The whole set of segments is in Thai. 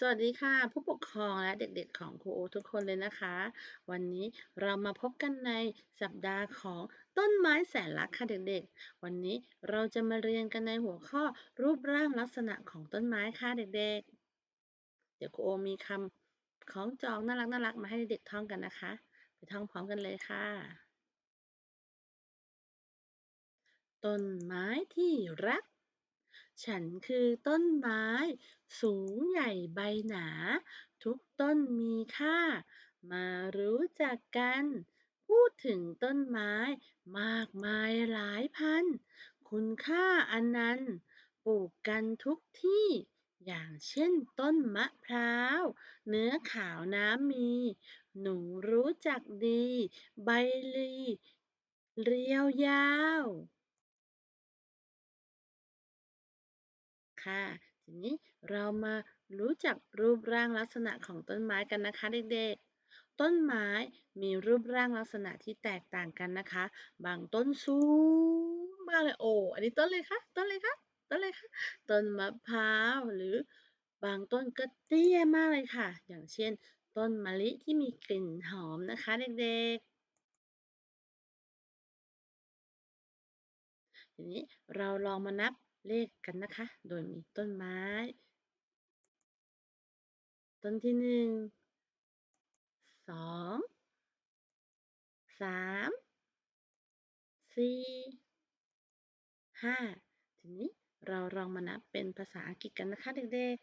สวัสดีค่ะ ผู้ปกครองและเด็กๆของครูโอทุกคนเลยนะคะ วันนี้เรามาพบกันในสัปดาห์ของต้นไม้แสนรักค่ะเด็กๆ วันนี้เราจะมาเรียนกันในหัวข้อรูปร่างลักษณะของต้นไม้ค่ะเด็กๆ เดี๋ยวครูโอมีคำของจองน่ารักน่ารักมาให้เด็กๆท่องกันนะคะ ไปท่องพร้อมกันเลยค่ะ ต้นไม้ที่รัก ฉันคือต้นไม้ สูงใหญ่ใบหนา ทุกต้นมีค่า มารู้จักกัน พูดถึงต้นไม้ มากมายหลายพัน คุณค่าอันนั้น ปลูกกันทุกที่ อย่างเช่นต้นมะพร้าว เนื้อขาวน้ำมี หนูรู้จักดี ใบลี เรียวยาว ค่ะ ทีนี้เรามารู้จักรูปร่างลักษณะของต้นไม้กันนะคะเด็กๆ ต้นไม้มีรูปร่างลักษณะที่แตกต่างกันนะคะ บางต้นสูงมากเลยโอ้ อันนี้ต้นเลยคะ ต้นเลยคะ ต้นเลยคะ ต้นมะพร้าวหรือบางต้นก็เตี้ยมากเลยค่ะ อย่างเช่น ต้นมะลิที่มีกลิ่นหอมนะคะเด็กๆทีนี้เราลองมานับ เลขกันนะคะ โดยมีต้นไม้ ต้นที่หนึ่งสองสามสี่ห้าทีนี้เราลองมานับเป็นภาษาอังกฤษกันนะคะเด็ก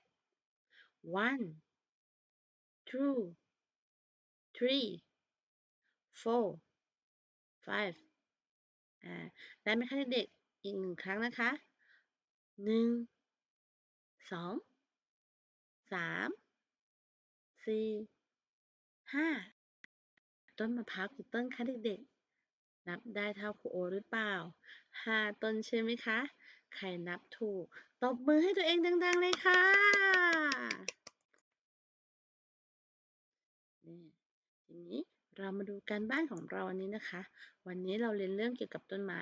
ๆ one two three four five อ่า ได้ไหมคะเด็กๆ อีกหนึ่งครั้งนะคะ หนึ่งสองสามสี่ห้าต้นมะพร้าวกี่ต้นคะเด็กๆ นับได้เท่าครูโอหรือเปล่าห้าต้นใช่ไหมคะ ใครนับถูก ตบมือให้ตัวเองดังๆเลยค่ะนี่ทีนี้เรามาดูการบ้านของเราวันนี้นะคะ วันนี้เราเรียนเรื่องเกี่ยวกับต้นไม้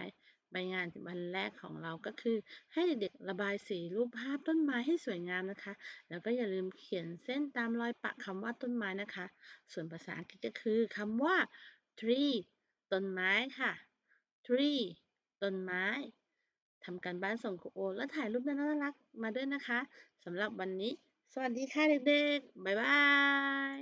ใบงานวันแรกของเราก็คือ ให้เด็กๆระบายสีรูปภาพต้นไม้ให้สวยงามนะคะ แล้วก็อย่าลืมเขียนเส้นตามรอยปะคำว่าต้นไม้นะคะ ส่วนภาษาอังกฤษก็คือคำว่า tree ต้นไม้ค่ะ tree ต้นไม้ทำการบ้านส่งครูโอ แล้วถ่ายรูปน่ารักมาด้วยนะคะสำหรับวันนี้ สวัสดีค่ะเด็กๆ บ๊ายบาย